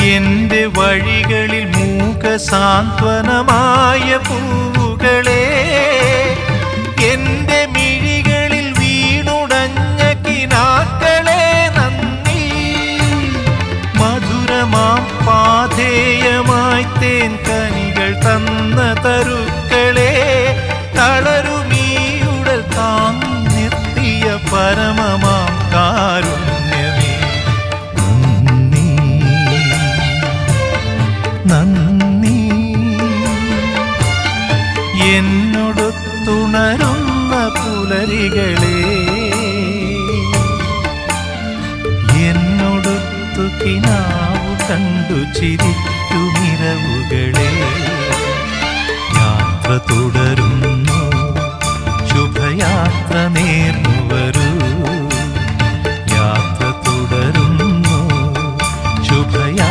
എന്റെ വഴികളിൽ മൂക സാന്ത്വനമായ പൂവുകളെ എന്റെ മിഴികളിൽ വീണുടഞ്ഞ കിനാക്കളെ നന്ദി. മധുരമാം പാധേയമായി തേൻ കനികൾ തന്ന തരുക്കളെ തളരുമീയുടൽ താങ്ങി നിർത്തിയ പരമമാം എന്നോടൊത്തുണരുന്ന പുലരികളെ എന്നോടൊത്തു കിനാവ് കണ്ടു ചിരിക്കുമിരവുകളെ യാത്ര തുടരുന്നു ശുഭയാത്ര